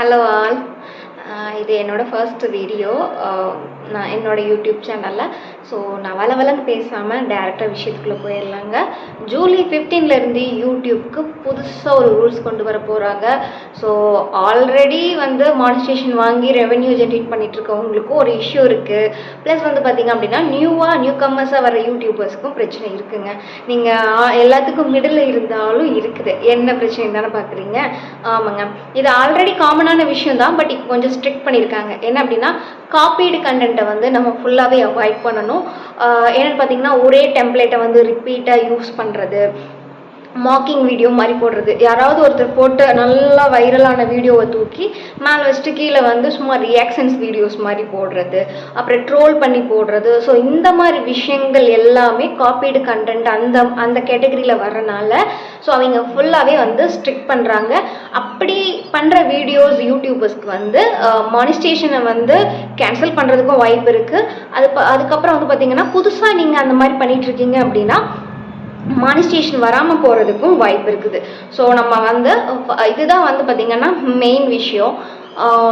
Hello all uh, இது என்னோட first video நான் என்னோட யூடியூப் சேனலில் ஸோ நான் வள வளன்னு பேசாமல் டேரெக்டாக விஷயத்துக்குள்ளே போயிடலாங்க ஜூலை ஃபிஃப்டீன்லேருந்து யூடியூப்க்கு புதுசாக ஒரு ரூல்ஸ் கொண்டு வர போகிறாங்க ஸோ ஆல்ரெடி வந்து மானிஸ்டேஷன் வாங்கி ரெவென்யூ ஜென்ரேட் பண்ணிட்டு இருக்கவங்களுக்கும் ஒரு இஷ்யூ இருக்குது ப்ளஸ் வந்து பார்த்திங்க அப்படின்னா நியூவாக நியூ கம்மர்ஸாக வர யூடியூபர்ஸ்க்கும் பிரச்சனை இருக்குங்க. நீங்கள் எல்லாத்துக்கும் மிடில் இருந்தாலும் இருக்குது. என்ன பிரச்சனை தானே பார்க்குறீங்க ஆமாங்க. இது ஆல்ரெடி காமனான விஷயம் தான் பட் இப்போ கொஞ்சம் ஸ்ட்ரிக்ட் பண்ணியிருக்காங்க என்ன அப்படின்னா காப்பீடு கண்டென்ட் டெம்ப்ளேட்டை வந்து நம்ம ஃபுல்லாகவே அவாய்ட் பண்ணணும். ஆஹ் பார்த்தீங்கன்னா ஒரே டெம்ப்ளேட்டை வந்து ரிப்பீட்டாக யூஸ் பண்ணுறது மாக்கிங் வீடியோ மாதிரி போடுறது. யாராவது ஒருத்தர் போட்டு நல்லா வைரலான வீடியோவை தூக்கி மேலே வச்சுட்டு கீழே வந்து சும்மா ரியாக்ஷன்ஸ் வீடியோஸ் மாதிரி போடுறது அப்புறம் ட்ரோல் பண்ணி போடுறது. ஸோ இந்த மாதிரி விஷயங்கள் எல்லாமே காப்பீடு கண்டென்ட் அந்த அந்த கேட்டகரியில் வரனால ஸோ அவங்க ஃபுல்லாகவே வந்து ஸ்ட்ரிக்ட் பண்ணுறாங்க அப்படி பண்ணுற வீடியோஸ் யூடியூபர்ஸ்க்கு வந்து மானிஸ்டேஷனை வந்து கேன்சல் பண்ணுறதுக்கும் வாய்ப்பு இருக்குது அது ப- அதுக்கப்புறம் வந்து பார்த்தீங்கன்னா புதுசாக நீங்கள் அந்த மாதிரி பண்ணிகிட்ருக்கீங்க அப்படின்னா மானிஸ்டேஷன் வராமல் போகிறதுக்கும் வாய்ப்பு இருக்குது. ஸோ நம்ம வந்து இதுதான் வந்து பார்த்திங்கன்னா மெயின் விஷயம்.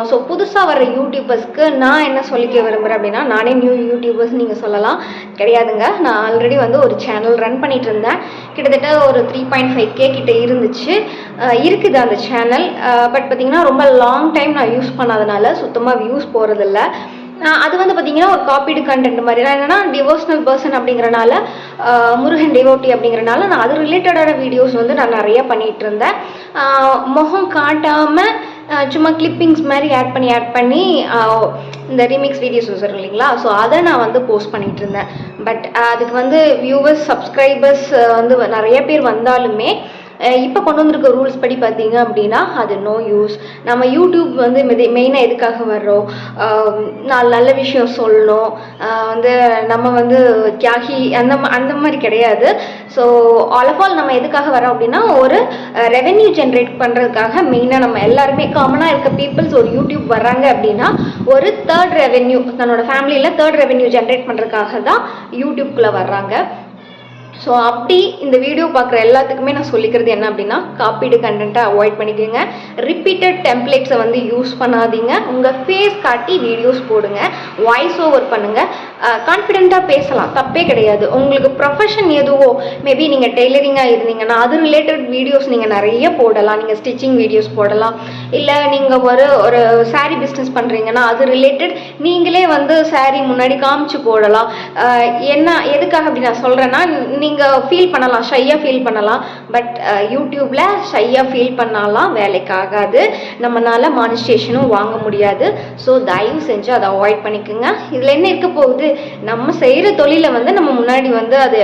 ஸோ புதுசாக வர யூடியூபர்ஸ்க்கு நான் என்ன சொல்லிக்க விரும்புகிறேன் அப்படின்னா நானே நியூ யூடியூபர்ஸ் நீங்கள் சொல்லலாம். கிடையாதுங்க. நான் ஆல்ரெடி வந்து ஒரு சேனல் ரன் பண்ணிட்டு இருந்தேன். கிட்டத்தட்ட ஒரு த்ரீ பாயிண்ட் ஃபைவ் கே கிட்ட இருந்துச்சு. இருக்குது அந்த சேனல் பட் பார்த்திங்கன்னா ரொம்ப லாங் டைம் நான் யூஸ் பண்ணாதனால சுத்தமாக வியூஸ் போகிறதில்ல அது வந்து பார்த்தீங்கன்னா ஒரு காப்பீடு கண்டென்ட் மாதிரி. நான் என்னென்னா டிவோஷனல் பர்சன் அப்படிங்கறனால முருகன் டிவோட்டி அப்படிங்கிறனால நான் அது ரிலேட்டடான வீடியோஸ் வந்து நான் நிறைய பண்ணிகிட்டு இருந்தேன். முகம் காட்டாமல் சும்மா கிளிப்பிங்ஸ் மாதிரி ஆட் பண்ணி ஆட் பண்ணி இந்த ரீமிக்ஸ் வீடியோஸ் வரும் இல்லைங்களா? ஸோ அதை நான் வந்து போஸ்ட் பண்ணிட்டு இருந்தேன். பட் அதுக்கு வந்து வியூவர்ஸ் சப்ஸ்கிரைபர்ஸ் வந்து நிறைய பேர் வந்தாலுமே இப்போ கொண்டு வந்திருக்க ரூல்ஸ் படி பார்த்தீங்க அப்படின்னா அது நோ யூஸ் நம்ம யூடியூப் வந்து மெயினாக எதுக்காக வர்றோம்? நாலு நல்ல விஷயம் சொல்லணும். வந்து நம்ம வந்து தியாகி அந்த அந்த மாதிரி கிடையாது. ஸோ ஆல் ஆஃப் ஆல் நம்ம எதுக்காக வரோம் அப்படின்னா ஒரு ரெவென்யூ ஜென்ரேட் பண்ணுறதுக்காக மெயினாக நம்ம எல்லாருமே காமனாக இருக்க பீப்புள்ஸ் ஒரு யூடியூப் வர்றாங்க அப்படின்னா ஒரு தேர்ட் ரெவென்யூ தன்னோட ஃபேமிலியில் தேர்ட் ரெவென்யூ ஜென்ரேட் பண்ணுறதுக்காக தான் யூடியூப்குள்ளே வர்றாங்க. ஸோ அப்படி இந்த வீடியோ பார்க்குற எல்லாத்துக்குமே நான் சொல்லிக்கிறது என்ன அப்படின்னா காப்பீடு கண்டென்ட்டை அவாய்ட் பண்ணிக்கோங்க. ரிப்பீட்டட் டெம்ப்ளேட்ஸை வந்து யூஸ் பண்ணாதீங்க. உங்கள் ஃபேஸ் காட்டி வீடியோஸ் போடுங்க. வாய்ஸ் ஓவர் பண்ணுங்கள் கான்ஃபிடென்ட்டாக பேசலாம். தப்பே கிடையாது. உங்களுக்கு ப்ரொஃபஷன் எதுவோ மேபி நீங்கள் டெய்லரிங்காக இருந்தீங்கன்னா அது ரிலேட்டட் வீடியோஸ் நீங்கள் நிறைய போடலாம். நீங்கள் ஸ்டிச்சிங் வீடியோஸ் போடலாம். இல்லை நீங்கள் ஒரு ஒரு saree பிஸ்னஸ் பண்ணுறீங்கன்னா அது ரிலேட்டட் நீங்களே வந்து saree முன்னாடி காமிச்சு போடலாம். என்ன எதுக்காக அப்படி நான் சொல்கிறேன்னா நீங்கள் ஃபீல் பண்ணலாம். ஷையாக ஃபீல் பண்ணலாம். பட் யூடியூப்பில் ஷையாக ஃபீல் பண்ணாலாம். வேலைக்காகாது நம்மளால மானிஸ்டேஷனும் வாங்க முடியாது. ஸோ தயவு செஞ்சு அதை அவாய்ட் பண்ணிக்கோங்க. இதில் என்ன இருக்க போகுது? நம்ம செய்கிற தொழிலை வந்து நம்ம முன்னாடி வந்து அது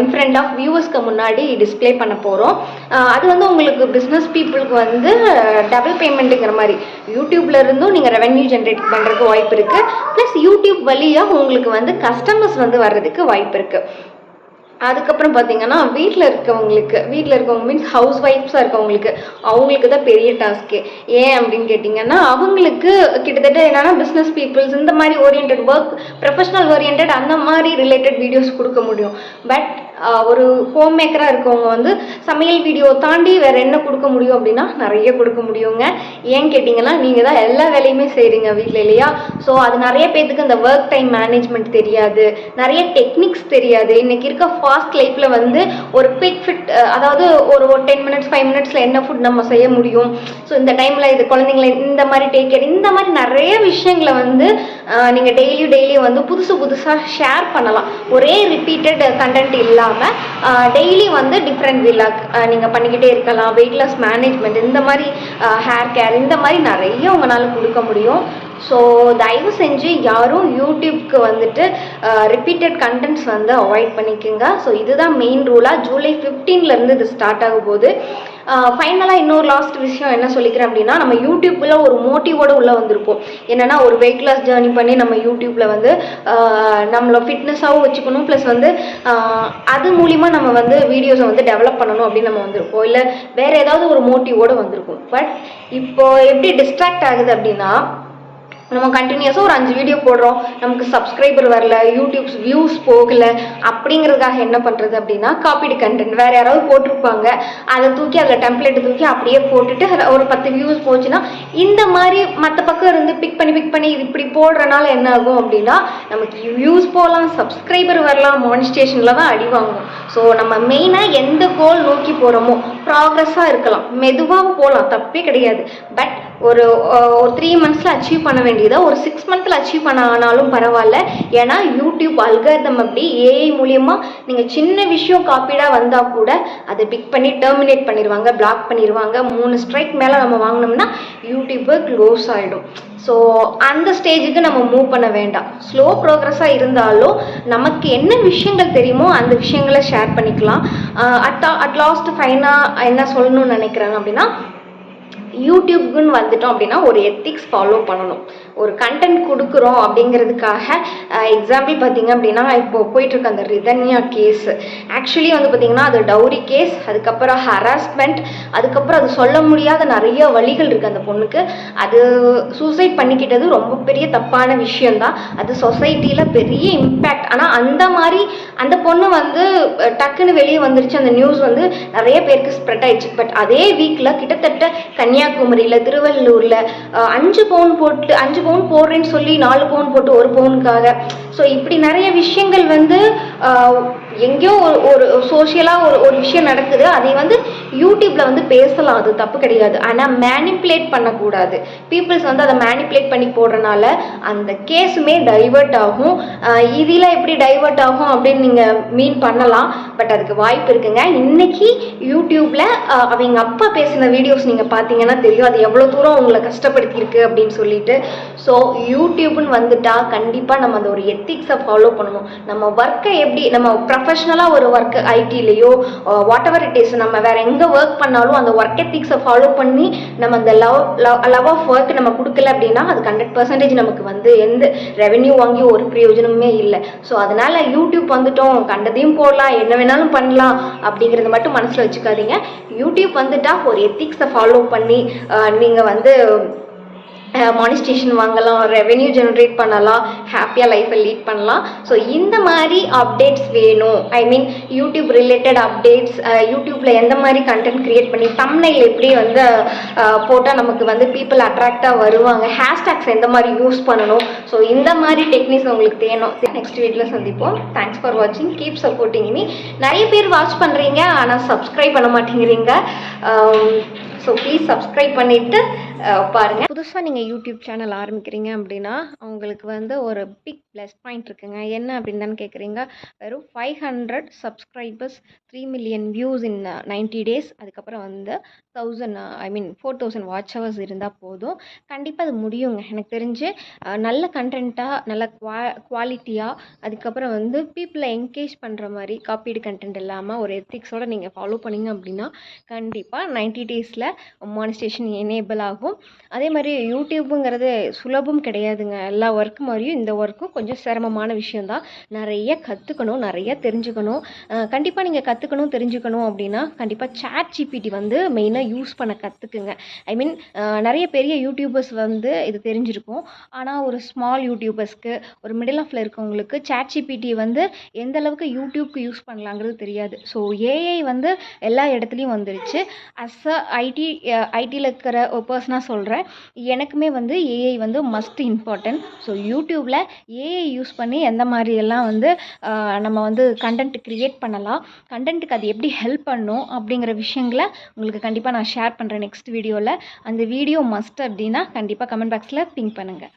இன்ஃப்ரண்ட் ஆஃப் வியூவர்ஸ்க்கு முன்னாடி டிஸ்ப்ளே பண்ண போகிறோம் அது வந்து உங்களுக்கு பிஸ்னஸ் பீப்புளுக்கு வந்து டபுள் பேமெண்ட்டுங்கிற மாதிரி. யூடியூப்ல இருந்தும் நீங்கள் ரெவென்யூ ஜென்ரேட் பண்ணுறதுக்கு வாய்ப்பு இருக்குது ப்ளஸ் யூடியூப் வழியாக உங்களுக்கு வந்து கஸ்டமர்ஸ் வந்து வர்றதுக்கு வாய்ப்பு இருக்குது அதுக்கப்புறம் பார்த்தீங்கன்னா வீட்டில் இருக்கவங்களுக்கு வீட்டில் இருக்கவங்க மீன்ஸ் ஹவுஸ் ஒய்ஃப்ஸாக இருக்கவங்களுக்கு அவங்களுக்கு தான் பெரிய டாஸ்க்கு ஏன் அப்படின்னு கேட்டிங்கன்னா அவங்களுக்கு கிட்டத்தட்ட என்னென்னா பிஸ்னஸ் பீப்புள்ஸ் இந்த மாதிரி ஓரியன்ட் ஒர்க் ப்ரொஃபஷனல் ஓரியன்ட் அந்த மாதிரி ரிலேட்டட் வீடியோஸ் கொடுக்க முடியும். பட் ஒரு ஹோம் மேக்கராக இருக்கவங்க வந்து சமையல் வீடியோ தாண்டி வேறு என்ன கொடுக்க முடியும் அப்படின்னா நிறைய கொடுக்க முடியுங்க. ஏன் கேட்டிங்கன்னா நீங்கள் தான் எல்லா வேலையுமே செய்கிறீங்க வீட்டில் இல்லையா? ஸோ அது நிறைய பேர்த்துக்கு இந்த ஒர்க் டைம் மேனேஜ்மெண்ட் தெரியாது. நிறைய டெக்னிக்ஸ் தெரியாது. இன்றைக்கி இருக்க ஃபாஸ்ட் லைஃப்பில் வந்து ஒரு குயிக் ஃபிட் அதாவது ஒரு ஒரு டென் மினிட்ஸ் ஃபைவ் மினிட்ஸில் என்ன ஃபுட் நம்ம செய்ய முடியும்? ஸோ இந்த டைமில் இது குழந்தைங்களை இந்த மாதிரி டேக் கேர் இந்த மாதிரி நிறைய விஷயங்களை வந்து நீங்கள் டெய்லியும் டெய்லியும் வந்து புதுசு புதுசாக ஷேர் பண்ணலாம். ஒரே ரிப்பீட்டட் கண்டென்ட் இல்லாமல் டெய்லி வந்து டிஃப்ரெண்ட் விலாக் நீங்கள் பண்ணிக்கிட்டே இருக்கலாம். வெயிட் லாஸ் மேனேஜ்மெண்ட் இந்த மாதிரி ஹேர் கேர் இந்த மாதிரி நிறைய உங்களால் கொடுக்க முடியும். ஸோ தயவு செஞ்சு யாரும் யூடியூப்க்கு வந்துட்டு ரிப்பீட்டட் கண்டென்ட்ஸ் வந்து அவாய்ட் பண்ணிக்கோங்க. ஸோ இதுதான் மெயின் ரூலாக ஜூலை ஃபிஃப்டீன்லேருந்து இது ஸ்டார்ட் ஆகும் போது ஃபைனலாக இன்னொரு லாஸ்ட் விஷயம் என்ன சொல்லிக்கிறேன் அப்படின்னா நம்ம யூடியூப்பில் ஒரு மோட்டிவோடு உள்ளே வந்திருப்போம். என்னென்னா ஒரு வெயிட் லாஸ் ஜேர்னி பண்ணி நம்ம யூடியூப்பில் வந்து நம்மளை நம்மள ஃபிட்னஸாகவும் வச்சுக்கணும். ப்ளஸ் வந்து அது மூலிமா நம்ம வந்து வீடியோஸை வந்து டெவலப் பண்ணணும் அப்படின்னு நம்ம வந்திருப்போம். இல்லை வேறு ஏதாவது ஒரு மோட்டிவோடு வந்திருக்கும். பட் இப்போ எப்படி டிஸ்ட்ராக்ட் ஆகுது அப்படின்னா நம்ம கண்டினியூஸாக ஒரு அஞ்சு வீடியோ போடுறோம். நமக்கு சப்ஸ்கிரைபர் வரல யூடியூப்ஸ் வியூஸ் போகல அப்படிங்கிறதுக்காக என்ன பண்ணுறது அப்படின்னா காப்பீடு கண்டென்ட் வேறு யாராவது போட்டிருப்பாங்க. அதை தூக்கி அதில் டெம்ப்ளேட் தூக்கி அப்படியே போட்டுட்டு ஒரு பத்து வியூஸ் போச்சுன்னா இந்த மாதிரி மற்ற பக்கம் இருந்து பிக் பண்ணி பிக் பண்ணி இது இப்படி போடுறனால என்ன ஆகும் அப்படின்னா நமக்கு வியூஸ் போகலாம் சப்ஸ்கிரைபர் வரலாம் மானிஸ்டேஷனில் தான் அடி வாங்கும். ஸோ நம்ம மெயினாக எந்த கோல் நோக்கி போகிறோமோ ப்ராக்ரஸாக இருக்கலாம். மெதுவாக போகலாம் தப்பே கிடையாது. பட் ஒரு ஒரு த்ரீ மந்த்ஸில் அச்சீவ் பண்ண வேண்டியதை ஒரு சிக்ஸ் மந்த்தில் அச்சீவ் பண்ண ஆனாலும் பரவாயில்ல. ஏன்னா யூடியூப் அல்காரிதம் அப்படி ஏஐ மூலியமாக நீங்கள் சின்ன விஷயம் காப்பீடாக வந்தால் கூட அதை பிக் பண்ணி டெர்மினேட் பண்ணிடுவாங்க பிளாக் பண்ணிடுவாங்க மூணு ஸ்ட்ரைக் மேலே நம்ம வாங்கினோம்னா யூடியூப்பு க்ளோஸ் ஆகிடும் ஸோ அந்த ஸ்டேஜுக்கு நம்ம மூவ் பண்ண வேண்டாம். ஸ்லோ ப்ரோக்ரஸாக இருந்தாலும் நமக்கு என்ன விஷயங்கள் தெரியுமோ அந்த விஷயங்களை ஷேர் பண்ணிக்கலாம். அட் அட் லாஸ்ட் ஃபைனாக என்ன சொல்லணும்னு நினைக்கிறேன் அப்படின்னா யூடியூப்க்குன்னு வந்துட்டோம் அப்படின்னா ஒரு எத்திக்ஸ் ஃபாலோ பண்ணணும். ஒரு கண்டென்ட் கொடுக்குறோம் அப்படிங்கிறதுக்காக எக்ஸாம்பிள் பார்த்தீங்க அப்படின்னா இப்போ போயிட்டுருக்க அந்த ரிதன்யா கேஸ் ஆக்சுவலி வந்து பார்த்தீங்கன்னா அது டவுரி கேஸ் அதுக்கப்புறம் ஹராஸ்மெண்ட் அதுக்கப்புறம் அது சொல்ல முடியாத நிறைய வழிகள் இருக்குது அந்த பொண்ணுக்கு. அது சூசைட் பண்ணிக்கிட்டது ரொம்ப பெரிய தப்பான விஷயம்தான். அது சொசைட்டியில் பெரிய இம்பேக்ட் ஆனால் அந்த மாதிரி அந்த பொண்ணு வந்து டக்குன்னு வெளியே வந்துருச்சு. அந்த நியூஸ் வந்து நிறைய பேருக்கு ஸ்ப்ரெட் ஆயிடுச்சு. பட் அதே வீக்கில் கிட்டத்தட்ட கன்னியாகுமரியில் திருவள்ளூரில் அஞ்சு பவுன் போட்டு அஞ்சு பவுன் போடுறேன்னு சொல்லி நாலு பவுன் போட்டு ஒரு பவுனுக்காக. ஸோ இப்படி நிறைய விஷயங்கள் வந்து எங்கேயோ ஒரு ஒரு சோஷியலாக ஒரு ஒரு விஷயம் நடக்குது. அதை வந்து யூடியூப்பில் வந்து பேசலாம். அது தப்பு கிடையாது. ஆனால் மேனிப்புலேட் பண்ணக்கூடாது. பீப்புள்ஸ் வந்து அதை மேனிப்புலேட் பண்ணி போடுறனால அந்த கேஸுமே டைவர்ட் ஆகும். இதில் எப்படி டைவர்ட் ஆகும் அப்படின்னு நீங்கள் மீன் பண்ணலாம். பட் அதுக்கு வாய்ப்பு இருக்குங்க. இன்னைக்கு யூடியூப்பில் அவங்க அப்பா பேசின வீடியோஸ் நீங்கள் பார்த்தீங்கன்னா தெரியும். அது எவ்வளோ தூரம் உங்களை கஷ்டப்படுத்தியிருக்கு அப்படின்னு சொல்லிட்டு. ஸோ யூடியூப்னு வந்துட்டால் கண்டிப்பாக நம்ம அந்த ஒரு எத்திக்ஸை ஃபாலோ பண்ணணும். நம்ம ஒர்க்கை எப்படி நம்ம ப்ரொஃபஷ்னலாக ஒரு ஒர்க் ஐடிலேயோ வாட் எவர் இட் இஸ் நம்ம வேறு எங்கே ஒர்க் பண்ணாலும் அந்த ஒர்க் எத்திக்ஸை ஃபாலோ பண்ணி நம்ம அந்த love love love of work நம்ம கொடுக்கல அப்படின்னா அது ஹண்ட்ரட் பர்சன்டேஜ் நமக்கு வந்து எந்த ரெவென்யூ வாங்கி ஒரு பிரயோஜனமே இல்லை. ஸோ அதனால் யூடியூப் வந்துட்டோம் கண்டதையும் போடலாம் என்ன வேணாலும் பண்ணலாம் அப்படிங்கிறத மட்டும் மனசில் வச்சுக்காதீங்க. யூடியூப் வந்துட்டால் ஒரு எத்திக்ஸை ஃபாலோ பண்ணி நீங்கள் வந்து மானிஸ்டேஷன் வாங்கலாம் ரெவென்யூ ஜென்ரேட் பண்ணலாம் ஹாப்பியாக லைஃப்பை லீட் பண்ணலாம். ஸோ இந்த மாதிரி அப்டேட்ஸ் வேணும். I mean YouTube related updates யூடியூப்பில் எந்த மாதிரி கண்டென்ட் க்ரியேட் பண்ணி தம்னைல் எப்படி வந்து போட்டால் நமக்கு வந்து பீப்புள் அட்ராக்டாக வருவாங்க ஹேஷ்டேக்ஸ் எந்த மாதிரி யூஸ் பண்ணணும். ஸோ இந்த மாதிரி டெக்னிக்ஸ் உங்களுக்கு தேணும் நெக்ஸ்ட் வீடியோவில் சந்திப்போம். தேங்க்ஸ் ஃபார் வாட்சிங் கீப் சப்போர்ட்டிங் மீ நிறைய பேர் வாட்ச் பண்ணுறீங்க ஆனால் சப்ஸ்கிரைப் பண்ண மாட்டேங்கிறீங்க. ஸோ ப்ளீஸ் சப்ஸ்கிரைப் பண்ணிவிட்டு பாருங்கள் புதுசாக நீங்கள் யூடியூப் சேனல் ஆரம்பிக்கிறீங்க அப்படின்னா உங்களுக்கு வந்து ஒரு பிக் ப்ளஸ் பாயிண்ட் இருக்குங்க. என்ன அப்படின்னு தான் கேட்குறீங்க வெறும் five hundred subscribers three million views in ninety days அதுக்கப்புறம் வந்து thousand I mean four thousand watch hours இருந்தால் போதும். கண்டிப்பாக அது முடியுங்க. எனக்கு தெரிஞ்சு நல்ல கண்டென்ட்டாக நல்ல குவா குவாலிட்டியாக அதுக்கப்புறம் வந்து பீப்புளை என்கேஜ் பண்ணுற மாதிரி காப்பீடு கண்டென்ட் இல்லாமல் ஒரு எத்திக்ஸோடு நீங்கள் ஃபாலோ பண்ணீங்க அப்படின்னா கண்டிப்பாக நைன்டி டேஸில் மானிஸ்டேஷன் எனேபிள் ஆகும். அதே மாதிரி யூடியூப்புங்கிறது சுலபம் கிடையாதுங்க. எல்லா ஒர்க்கு மாதிரியும் இந்த ஒர்க்கும் கொஞ்சம் சிரமமான விஷயந்தான் நிறைய கற்றுக்கணும் நிறைய தெரிஞ்சுக்கணும். கண்டிப்பாக நீங்கள் கற்றுக்கணும் தெரிஞ்சுக்கணும் அப்படின்னா கண்டிப்பாக சேட் ஜிபிடி வந்து மெயினாக யூஸ் பண்ண கற்றுக்குங்க ஐ மீன் நிறைய பெரிய யூடியூபர்ஸ் வந்து இது தெரிஞ்சிருக்கும். ஆனால் ஒரு ஸ்மால் யூடியூபர்ஸ்க்கு ஒரு மிடில் ஆஃப்ல இருக்கவங்களுக்கு சேட் ஜிபிடி வந்து எந்த அளவுக்கு யூடியூப்க்கு யூஸ் பண்ணலாங்கிறது தெரியாது. ஸோ ஏஐ வந்து எல்லா இடத்துலையும் வந்துருச்சு. அஸ் அ ஐடி ஐடியில் இருக்கிற ஒரு பர்சனாக சொல்கிறேன் எனக்குமே வந்து ஏஐ வந்து மஸ்ட் இம்பார்ட்டன்ட் ஸோ யூடியூப்பில் ஏஐ யூஸ் பண்ணி எந்த மாதிரியெல்லாம் வந்து நம்ம வந்து கண்டென்ட் க்ரியேட் பண்ணலாம் கண்டென்ட்டுக்கு அது எப்படி ஹெல்ப் பண்ணும் அப்படிங்கிற விஷயங்களை உங்களுக்கு கண்டிப்பாக நான் ஷேர் பண்ணுறேன் நெக்ஸ்ட் வீடியோவில் அந்த வீடியோ மஸ்ட் அப்படின்னா கண்டிப்பாக கமெண்ட் பாக்ஸில் பிங்க் பண்ணுங்கள்